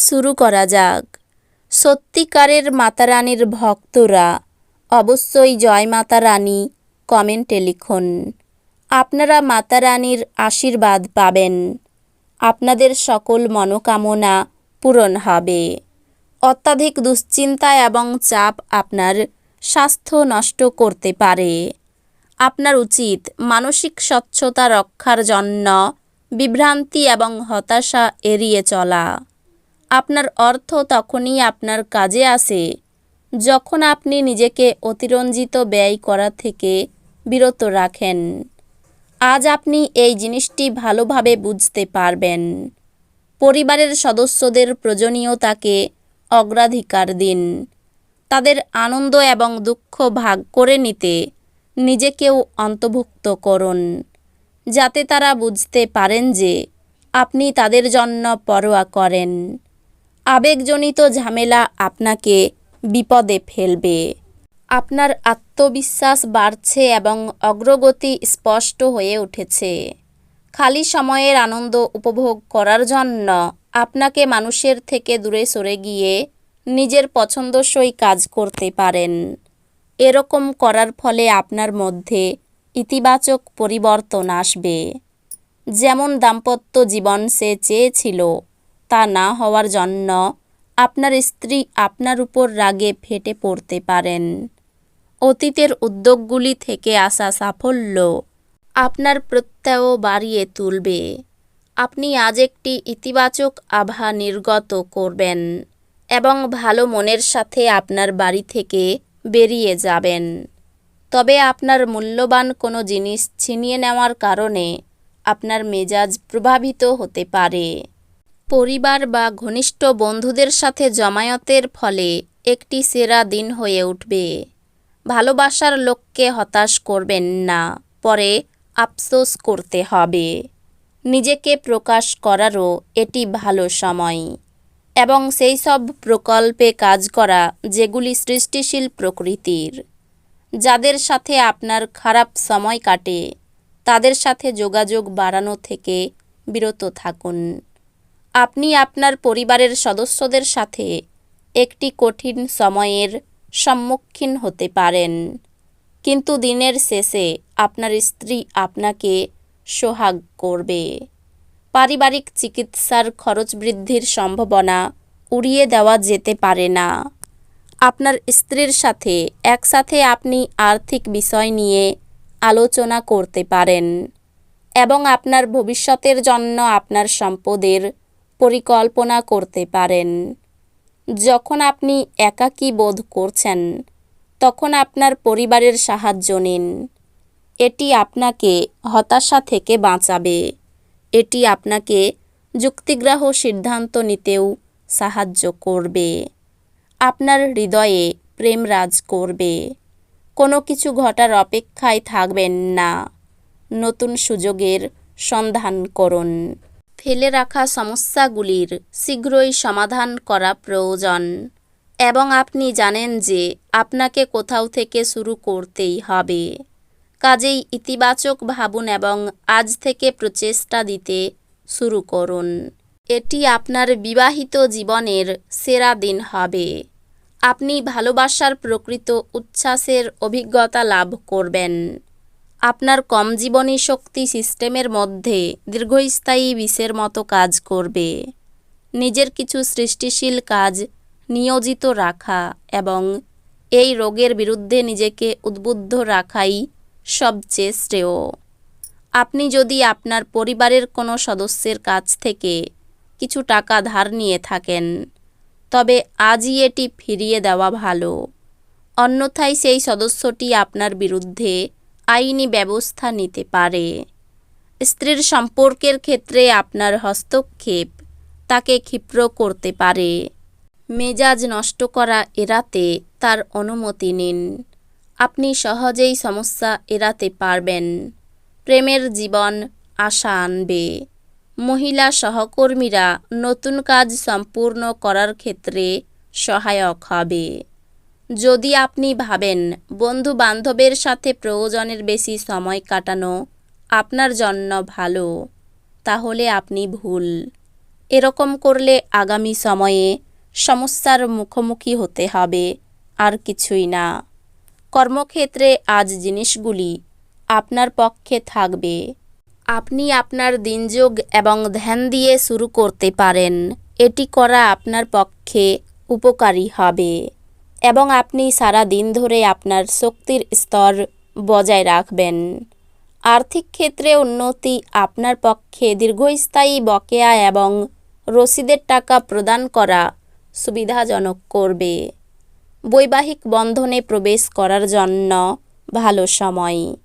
শুরু করা যাক। সত্যিকারের মাতারানীর ভক্তরা, অবশ্যই জয় মাতা রানী কমেন্টে লিখুন। আপনারা মাতা রানীর আশীর্বাদ পাবেন। আপনাদের সকল মনোকামনা পূরণ হবে। অত্যাধিক দুশ্চিন্তা এবং চাপ আপনার স্বাস্থ্য নষ্ট করতে পারে। আপনার উচিত মানসিক স্বচ্ছতা রক্ষার জন্য বিভ্রান্তি এবং হতাশা এড়িয়ে চলা। আপনার অর্থ তখনই আপনার কাজে আসে। যখন আপনি নিজেকে অতিরঞ্জিত ব্যয় করা থেকে বিরত রাখেন, আজ আপনি এই জিনিসটি ভালোভাবে বুঝতে পারবেন। পরিবারের সদস্যদের প্রয়োজনীয়তাকে অগ্রাধিকার দিন। তাদের আনন্দ এবং দুঃখ ভাগ করে নিতে নিজেকেও অন্তর্ভুক্ত করুন, যাতে তারা বুঝতে পারেন যে আপনি তাদের জন্য পরোয়া করেন। আবেগজনিত ঝামেলা আপনাকে বিপদে ফেলবে। আপনার আত্মবিশ্বাস বাড়ছে এবং অগ্রগতি স্পষ্ট হয়ে উঠেছে। খালি সময়ের আনন্দ উপভোগ করার জন্য আপনাকে মানুষের থেকে দূরে সরে গিয়ে নিজের পছন্দসই কাজ করতে পারেন। এরকম করার ফলে আপনার মধ্যে ইতিবাচক পরিবর্তন আসবে। যেমন দাম্পত্য জীবন সে চেয়েছিল তা না হওয়ার জন্য আপনার স্ত্রী আপনার উপর রাগে ফেটে পড়তে পারেন। অতীতের উদ্যোগগুলি থেকে আসা সাফল্য আপনার প্রত্যয় বাড়িয়ে তুলবে। আপনি আজ একটি ইতিবাচক আভা নির্গত করবেন এবং ভালো মনের সাথে আপনার বাড়ি থেকে বেরিয়ে যাবেন। তবে আপনার মূল্যবান কোনো জিনিস ছিনিয়ে নেওয়ার কারণে আপনার মেজাজ প্রভাবিত হতে পারে। পরিবার বা ঘনিষ্ঠ বন্ধুদের সাথে জমায়েতের ফলে একটি সেরা দিন হয়ে উঠবে। ভালোবাসার লোককে হতাশ করবেন না, পরে আফসোস করতে হবে। নিজেকে প্রকাশ করারও এটি ভালো সময়। এবং সেই সব প্রকল্পে কাজ করা যেগুলি সৃষ্টিশীল প্রকৃতির, যাদের সাথে আপনার খারাপ সময় কাটে, তাদের সাথে যোগাযোগ বাড়ানো থেকে বিরত থাকুন। আপনি আপনার পরিবারের সদস্যদের সাথে একটি কঠিন সময়ের সম্মুখীন হতে পারেন। কিন্তু দিনের শেষে আপনার স্ত্রী আপনাকে সোহাগ করবে। পারিবারিক চিকিৎসার খরচ বৃদ্ধির সম্ভাবনা উড়িয়ে দেওয়া যেতে পারে না। আপনার স্ত্রীর সাথে একসাথে আপনি আর্থিক বিষয় নিয়ে আলোচনা করতে পারেন এবং আপনার ভবিষ্যতের জন্য আপনার সম্পদের পরিকল্পনা করতে পারেন। যখন আপনি একাকী বোধ করছেন, তখন আপনার পরিবারের সাহায্য নিন। এটি আপনাকে হতাশা থেকে বাঁচাবে। এটি আপনাকে যুক্তিগ্রাহ সিদ্ধান্ত নিতেও সাহায্য করবে। আপনার হৃদয়ে প্রেম রাজ করবে। কোনো কিছু ঘটার অপেক্ষায় থাকবেন না। নতুন সুযোগের সন্ধান করুন। ফেলে রাখা সমস্যাগুলির শীঘ্রই সমাধান করা প্রয়োজন। এবং আপনি জানেন যে আপনাকে কোথাও থেকে শুরু করতেই হবে। কাজেই ইতিবাচক ভাবুন এবং আজ থেকে প্রচেষ্টা দিতে শুরু করুন। এটি আপনার বিবাহিত জীবনের সেরা দিন হবে। আপনি ভালোবাসার প্রকৃত উচ্ছ্বাসের অভিজ্ঞতা লাভ করবেন। আপনার কম জীবনী শক্তি সিস্টেমের মধ্যে দীর্ঘস্থায়ী বিষের মতো কাজ করবে। নিজের কিছু সৃষ্টিশীল কাজ নিয়োজিত রাখা এবং এই রোগের বিরুদ্ধে নিজেকে উদ্বুদ্ধ রাখাই সবচেয়ে শ্রেয়। আপনি যদি আপনার পরিবারের কোনো সদস্যের কাছ থেকে কিছু টাকা ধার নিয়ে থাকেন, তবে আজই এটি ফিরিয়ে দেওয়া ভালো। অন্যথায় সেই সদস্যটি আপনার বিরুদ্ধে আইনি ব্যবস্থা নিতে পারে। স্ত্রীর সম্পর্কের ক্ষেত্রে আপনার হস্তক্ষেপ তাকে ক্ষিপ্র করতে পারে। মেজাজ নষ্ট করা এড়াতে তার অনুমতি নিন। আপনি সহজেই সমস্যা এড়াতে পারবেন। প্রেমের জীবন আশা আনবে। মহিলা সহকর্মীরা নতুন কাজ সম্পূর্ণ করার ক্ষেত্রে সহায়ক হবে। যদি আপনি ভাবেন বন্ধু বান্ধবের সাথে প্রয়োজনের বেশি সময় কাটানো আপনার জন্য ভালো, তাহলে আপনি ভুল। এরকম করলে আগামী সময়ে সমস্যার মুখোমুখি হতে হবে, আর কিছুই না। কর্মক্ষেত্রে আজ জিনিসগুলি আপনার পক্ষে থাকবে। আপনি আপনার দিনযোগ এবং ধ্যান দিয়ে শুরু করতে পারেন। এটি করা আপনার পক্ষে উপকারী হবে। এবং আপনি সারা দিন ধরে আপনার শক্তির স্তর বজায় রাখবেন। আর্থিক ক্ষেত্রে উন্নতি আপনার পক্ষে দীর্ঘস্থায়ী বকেয়া এবং রসিদের টাকা প্রদান করা সুবিধাজনক করবে। বৈবাহিক বন্ধনে প্রবেশ করার জন্য ভালো সময়।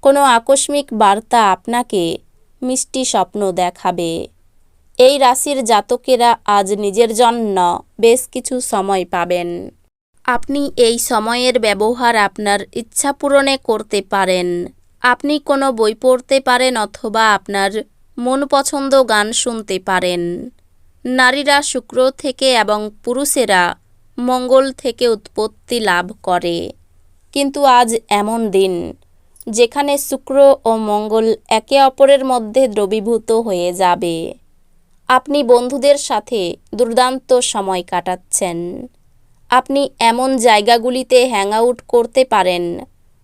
কোনো আকস্মিক বার্তা আপনাকে মিষ্টি স্বপ্ন দেখাবে। এই রাশির জাতকেরা আজ নিজের জন্য বেশ কিছু সময় পাবেন। আপনি এই সময়ের ব্যবহার আপনার ইচ্ছা পূরণে করতে পারেন। আপনি কোনো বই পড়তে পারেন অথবা আপনার মন পছন্দ গান শুনতে পারেন। নারীরা শুক্র থেকে এবং পুরুষেরা মঙ্গল থেকে উৎপত্তি লাভ করে। কিন্তু আজ এমন দিন, যেখানে শুক্র ও মঙ্গল একে অপরের মধ্যে দ্রবীভূত হয়ে যাবে। আপনি বন্ধুদের সাথে দুর্দান্ত সময় কাটাচ্ছেন। আপনি এমন জায়গাগুলিতে হ্যাং আউট করতে পারেন,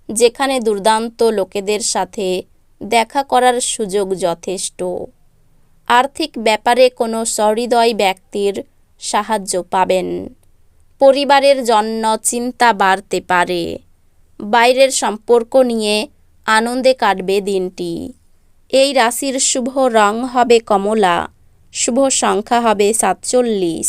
যেখানে দুর্দান্ত লোকেদের সাথে দেখা করার সুযোগ যথেষ্ট। আর্থিক ব্যাপারে কোনো সহৃদয় ব্যক্তির সাহায্য পাবেন। পরিবারের জন্য চিন্তা বাড়তে পারে। বাইরের সম্পর্ক নিয়ে আনন্দে কাটবে দিনটি। এই রাশির শুভ রং হবে কমলা, শুভ সংখ্যা হবে সাতচল্লিশ।